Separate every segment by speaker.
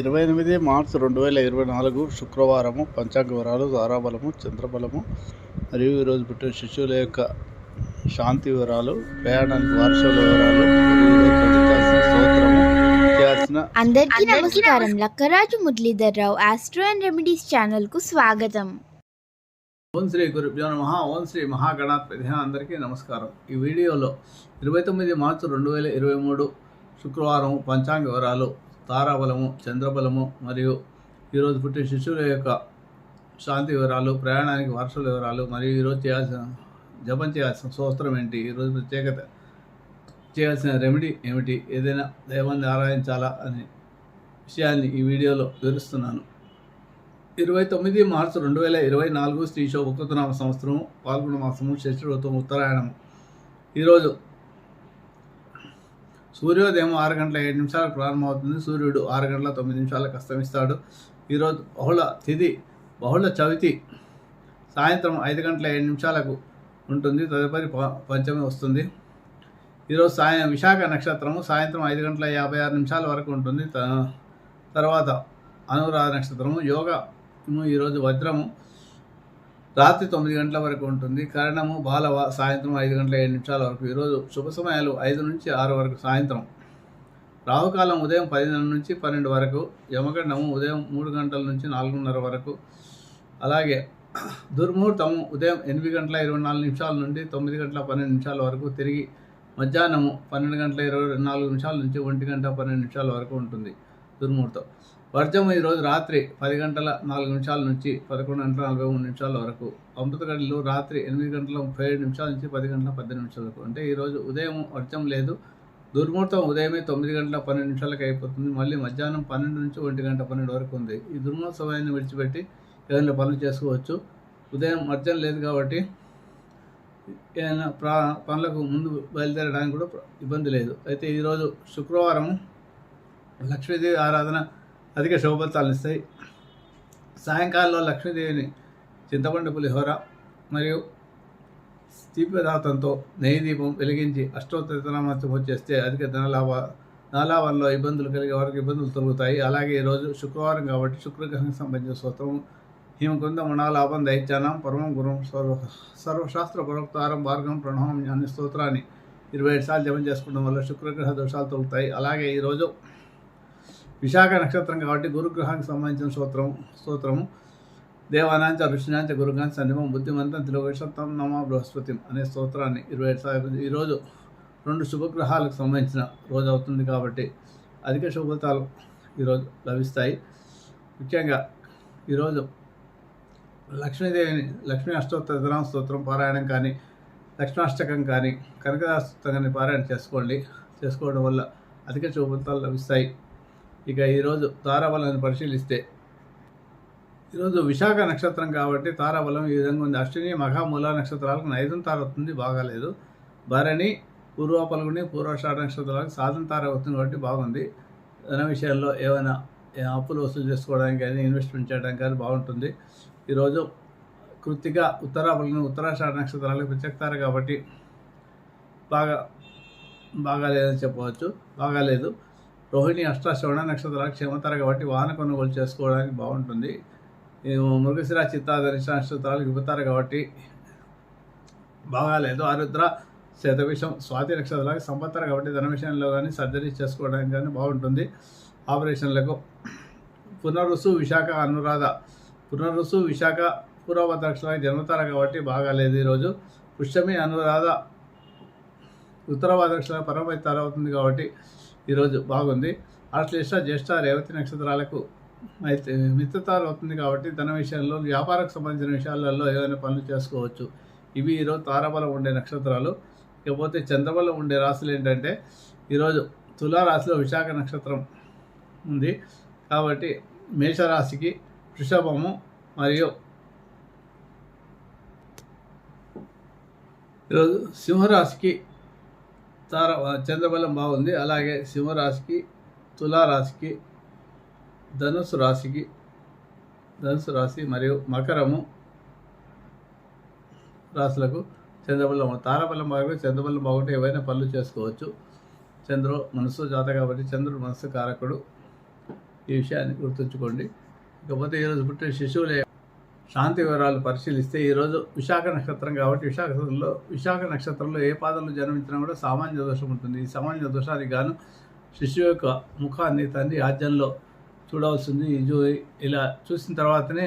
Speaker 1: ఇరవై ఎనిమిది మార్చి రెండు వేల ఇరవై నాలుగు శుక్రవారము పంచాంగ వివరాలు తారాబలము చంద్రబలము మరియు ఈరోజు పుట్టిన శిశువుల యొక్క శాంతి వివరాలు ప్రయాణానికి వారసుల వివరాలు
Speaker 2: అందరికీ నమస్కారం. Lakkaraju Muralidhar Rao astro and remedies ఛానల్కు స్వాగతం.
Speaker 1: ఓం శ్రీ గురుభ్యో నమ. ఓం శ్రీ మహాగణాధిపతి అందరికీ నమస్కారం. ఈ వీడియోలో ఇరవై తొమ్మిది మార్చి రెండు వేల ఇరవై మూడు శుక్రవారం పంచాంగ వివరాలు తారాబలము చంద్రబలము మరియు ఈరోజు పుట్టిన శిశువుల యొక్క శాంతి వివరాలు ప్రయాణానికి వర్షాల వివరాలు మరియు ఈరోజు చేయాల్సిన జపం చేయాల్సిన సూత్రం ఏంటి? ఈరోజు ప్రత్యేకత చేయాల్సిన రెమెడీ ఏమిటి? ఏదైనా దైవాన్ని ఆరాధించాలా అనే విషయాన్ని ఈ వీడియోలో వివరిస్తున్నాను. ఇరవై తొమ్మిది మార్చి రెండు వేల ఇరవై నాలుగు శ్రీ శోభకృతనామ సంవత్సరం పాల్గొన మాసము షష్ఠి ఉత్తరాయణము. ఈరోజు సూర్యోదయం ఆరు గంటల ఏడు నిమిషాలకు ప్రారంభమవుతుంది. సూర్యుడు ఆరు గంటల తొమ్మిది నిమిషాలకు అస్తమిస్తాడు. ఈరోజు బహుళ తిథి బహుళ చవితి సాయంత్రం ఐదు గంటల ఏడు నిమిషాలకు ఉంటుంది. తదుపరి ప- పంచమి వస్తుంది. ఈరోజు సాయం విశాఖ నక్షత్రము సాయంత్రం ఐదు గంటల యాభై ఆరు నిమిషాల వరకు ఉంటుంది. త- తర్వాత అనురాధ నక్షత్రము యోగము ఈరోజు వజ్రము. రాత్రి తొమ్మిది గంటల వరకు ఉంటుంది. కరణము బాలవ సాయంత్రం ఐదు గంటల ఏడు నిమిషాల వరకు. ఈరోజు శుభ సమయాలు ఐదు నుంచి ఆరు వరకు సాయంత్రం. రాహుకాలం ఉదయం పదిన్నర నుంచి పన్నెండు వరకు. యమగండము ఉదయం మూడు గంటల నుంచి నాలుగున్నర వరకు. అలాగే దుర్ముహూర్తము ఉదయం ఎనిమిది గంటల ఇరవై నాలుగు నిమిషాల నుండి తొమ్మిది గంటల పన్నెండు నిమిషాల వరకు తిరిగి మధ్యాహ్నము పన్నెండు గంటల ఇరవై నాలుగు నిమిషాల నుంచి ఒంటి గంట పన్నెండు నిమిషాల వరకు ఉంటుంది దుర్ముహూర్తం. వర్జం ఈరోజు రాత్రి పది గంటల నాలుగు నిమిషాల నుంచి పదకొండు గంటల నలభై మూడు నిమిషాల వరకు. అమృత రాత్రి ఎనిమిది గంటల ముప్పై ఏడు నిమిషాల నుంచి పది గంటల పద్దెనిమిది నిమిషాల వరకు. అంటే ఈరోజు ఉదయం వర్జం లేదు. దుర్ముహూర్తం ఉదయమే తొమ్మిది గంటల పన్నెండు నిమిషాలకు అయిపోతుంది. మళ్ళీ మధ్యాహ్నం పన్నెండు నుంచి ఒంటి గంట పన్నెండు వరకు ఉంది. ఈ దుర్ముహూర్త సమయాన్ని విడిచిపెట్టి ఏదైనా పనులు చేసుకోవచ్చు. ఉదయం వర్జం లేదు కాబట్టి ఏదైనా ప్రా పనులకు ముందు బయలుదేరడానికి కూడా ఇబ్బంది లేదు. అయితే ఈరోజు శుక్రవారం లక్ష్మీదేవి ఆరాధన అధిక శుభఫలితాలను ఇస్తాయి సాయంకాలంలో లక్ష్మీదేవిని చింతపండు పులిహోర మరియు తీపి పదార్థంతో నెయ్యి దీపం వెలిగించి అష్టోత్తరనామత్యం చేస్తే అధిక ధనలాభ ధనలాభంలో ఇబ్బందులు కలిగే వారికి ఇబ్బందులు తొలుగుతాయి. అలాగే ఈరోజు శుక్రవారం కాబట్టి శుక్రగ్రహానికి సంబంధించిన స్తోత్రం హిమకుంద మణాలాభం దైత్యానం పరమం గురం సర్వ సర్వశాస్త్ర పురోక్తారం భార్గం ప్రణవం అనే స్తోత్రాన్ని ఇరవై ఏడు సార్లు జపం చేసుకోవడం వల్ల శుక్రగ్రహ దోషాలు తొలుగుతాయి. అలాగే ఈరోజు విశాఖ నక్షత్రం కాబట్టి గురుగ్రహానికి సంబంధించిన స్తోత్రం స్తోత్రము. దేవానాంచ ఋషినాంచ గురుగాంచ సన్నిమం బుద్ధిమంతం త్రిలోకేశత్వం నమ బృహస్పతి అనే స్తోత్రాన్ని ఇరవై ఏడు ఈరోజు రెండు శుభగ్రహాలకు సంబంధించిన రోజు అవుతుంది కాబట్టి అధిక శుభతాలు ఈరోజు లభిస్తాయి. ముఖ్యంగా ఈరోజు లక్ష్మీదేవిని లక్ష్మీ అష్టోత్తర స్తోత్రం పారాయణం కానీ లక్ష్మాష్టకం కానీ కనకదాస్తకం కానీ పారాయణ చేసుకోండి. చేసుకోవడం వల్ల అధిక శుభతాలు లభిస్తాయి. ఇక ఈరోజు తారాబలాన్ని పరిశీలిస్తే ఈరోజు విశాఖ నక్షత్రం కాబట్టి తారాబలం ఈ విధంగా ఉంది. అశ్విని మహామూల నక్షత్రాలకు నైదం తార వస్తుంది బాగాలేదు. భరణి పూర్వ పలుగుని పూర్వషాఢ నక్షత్రాలకు సాధన తార అవుతుంది కాబట్టి బాగుంది. ధన విషయాల్లో ఏమైనా అప్పులు వసూలు చేసుకోవడానికి కానీ ఇన్వెస్ట్మెంట్ చేయడానికి కానీ బాగుంటుంది. ఈరోజు కృత్తిక ఉత్తరాపలుగుని ఉత్తరాషాఢ నక్షత్రాలకు ప్రత్యేకతార కాబట్టి బాగా బాగాలేదని చెప్పవచ్చు. బాగాలేదు. రోహిణి అష్టాశ్రవణ నక్షత్రాలకు క్షేమతార కాబట్టి వాహన కొనుగోలు చేసుకోవడానికి బాగుంటుంది. మృగశిర చిత్తాధరిష నక్షత్రాలు యువతారు కాబట్టి బాగాలేదు ఆరుద్ర శతవిషం స్వాతి నక్షత్రాలకు సంపత్తారు కాబట్టి ధన విషయంలో కానీ సర్జరీ చేసుకోవడానికి కానీ బాగుంటుంది. ఆపరేషన్లకు పునరుసు విశాఖ అనురాధ. పునరుసు విశాఖ పూర్వభద్ర నక్షత్రాలకు జన్మతార కాబట్టి బాగాలేదు ఈరోజు పుష్యమి అనురాధ. ఉత్తరవాద నక్షత్రాల పరమైతార అవుతుంది కాబట్టి ఈరోజు బాగుంది. ఆశ్లేష జ్యేష్ఠ రేవతి నక్షత్రాలకు అయితే మిత్రతారు అవుతుంది కాబట్టి ధన విషయంలో వ్యాపారకు సంబంధించిన విషయాలలో ఏదైనా పనులు చేసుకోవచ్చు. ఇవి ఈరోజు తారాబలం ఉండే నక్షత్రాలు. ఇకపోతే చంద్రబలం ఉండే రాశులు ఏంటంటే ఈరోజు తులారాశిలో విశాఖ నక్షత్రం ఉంది. కాబట్టి మేషరాశికి వృషభము మరియు ఈరోజు సింహరాశికి తార చంద్రబలం బాగుంది. అలాగే సింహరాశికి తులారాశికి ధనుసు రాశికి ధనుసు రాశి మరియు మకరము రాశులకు చంద్రబలం తారబలం బాగా చంద్రబలం బాగుంటే ఏవైనా పనులు చేసుకోవచ్చు. చంద్రుడు మనసు జాత కాబట్టి చంద్రుడు మనసు కారకుడు. ఈ విషయాన్ని గుర్తుంచుకోండి. ఇకపోతే ఈరోజు పుట్టిన శిశువులే శాంతి వివరాలు పరిశీలిస్తే ఈరోజు విశాఖ నక్షత్రం కాబట్టి విశాఖలో విశాఖ నక్షత్రంలో ఏ పాదంలో జన్మించినా కూడా సామాన్య దోషం ఉంటుంది. ఈ సామాన్య దోషానికి గాను శిశువు యొక్క ముఖాన్ని తండ్రి ఆద్యంలో చూడవలసింది. ఇది ఇలా చూసిన తర్వాతనే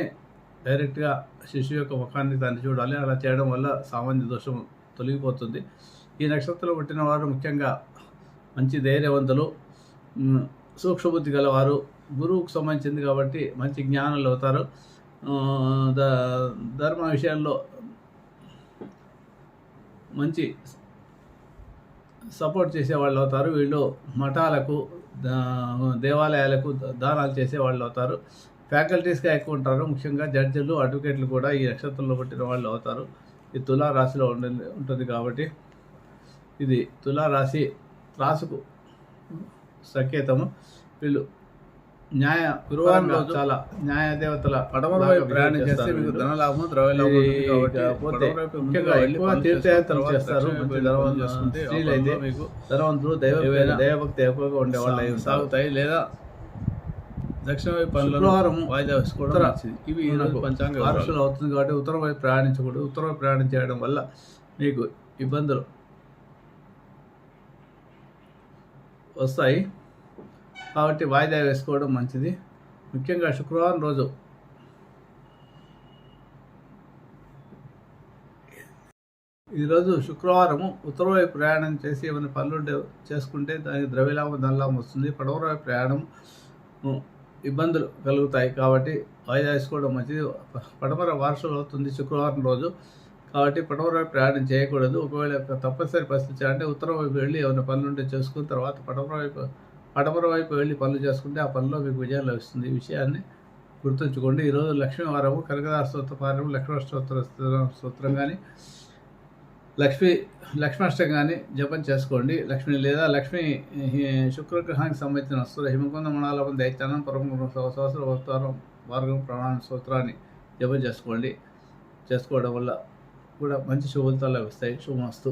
Speaker 1: డైరెక్ట్గా శిశువు యొక్క ముఖాన్ని తండ్రి చూడాలి. అలా చేయడం వల్ల సామాన్య దోషం తొలగిపోతుంది. ఈ నక్షత్రంలో పుట్టిన వారు ముఖ్యంగా మంచి ధైర్యవంతులు సూక్ష్మబుద్ధి గలవారు గురువుకు సంబంధించింది కాబట్టి మంచి జ్ఞానులు అవుతారు. ధర్మ విషయాల్లో మంచి సపోర్ట్ చేసేవాళ్ళు అవుతారు. వీళ్ళు మఠాలకు దేవాలయాలకు దానాలు చేసేవాళ్ళు అవుతారు. ఫ్యాకల్టీస్గా ఎక్కువ ఉంటారు. ముఖ్యంగా జడ్జిలు అడ్వకేట్లు కూడా ఈ నక్షత్రంలో పుట్టిన వాళ్ళు అవుతారు. ఇది తులా రాశిలో ఉంటుంది ఉంటుంది కాబట్టి ఇది తులా రాశి రాసుకు సంకేతము. వీళ్ళు న్యాయ గురువారం చాలా న్యాయ దేవతల
Speaker 3: వైపు ప్రయాణం చేస్తే మీకు. ధనలాభం ద్రవ్యలాభం ముందుగా
Speaker 1: ముఖ్యంగా ఎక్కువ
Speaker 3: పనులు
Speaker 1: తీర్థయాత్రలు చేస్తారు మంచి ధనవంతులు
Speaker 3: చేసుకుంటే మీకు
Speaker 1: ధనవంతులు దైవ దైవభక్తి ఎక్కువగా ఉండేవాళ్ళు.
Speaker 3: సాగుతాయి లేదా దక్షిణ వైపు
Speaker 1: శుక్రవారం
Speaker 3: వాయిదా వేసుకోవడం ఇవి పంచాంగ.
Speaker 1: వారసులు అవుతుంది కాబట్టి ఉత్తరం వైపు ప్రయాణించకూడదు ఉత్తరం వైపు ప్రయాణం చేయడం వల్ల మీకు ఇబ్బందులు వస్తాయి కాబట్టి వాయిదా వేసుకోవడం మంచిది. ముఖ్యంగా శుక్రవారం రోజు. ఈరోజు శుక్రవారము ఉత్తర వైపు ప్రయాణం చేసి ఏమైనా పనులు చేసుకుంటే దానికి ద్రవ్యలాభం ధనలాభం వస్తుంది. పడమర వైపు ప్రయాణం ఇబ్బందులు కలుగుతాయి కాబట్టి వాయిదా వేసుకోవడం మంచిది. పడమర వార్షలు అవుతుంది శుక్రవారం రోజు. కాబట్టి పడమర వైపు ప్రయాణం చేయకూడదు. ఒకవేళ తప్పనిసరి పరిస్థితి అంటే ఉత్తరం వైపు వెళ్ళి ఏమైనా పనులు ఉంటే చేసుకున్న తర్వాత పడమర వైపు పడమర వైపు వెళ్ళి పనులు చేసుకుంటే ఆ పనిలో మీకు విజయం లభిస్తుంది. ఈ విషయాన్ని గుర్తుంచుకోండి. ఈరోజు లక్ష్మీ వారము కనకదాస స్తోత్ర పారము లక్ష్మణ స్తోత్ర స్తోత్రం కానీ లక్ష్మీ లక్ష్మాష్టం కానీ జపం చేసుకోండి. లక్ష్మి లేదా లక్ష్మి శుక్రగ్రహానికి సంబంధించిన వస్తువులు హిమకుంద మణాలం దైత్యానం పరమగుణం సహస్ర వస్తారం మార్గం ప్రమాణ సూత్రాన్ని జపం చేసుకోండి. చేసుకోవడం వల్ల కూడా మంచి శుభలతో లభిస్తాయి. శుభమస్తు.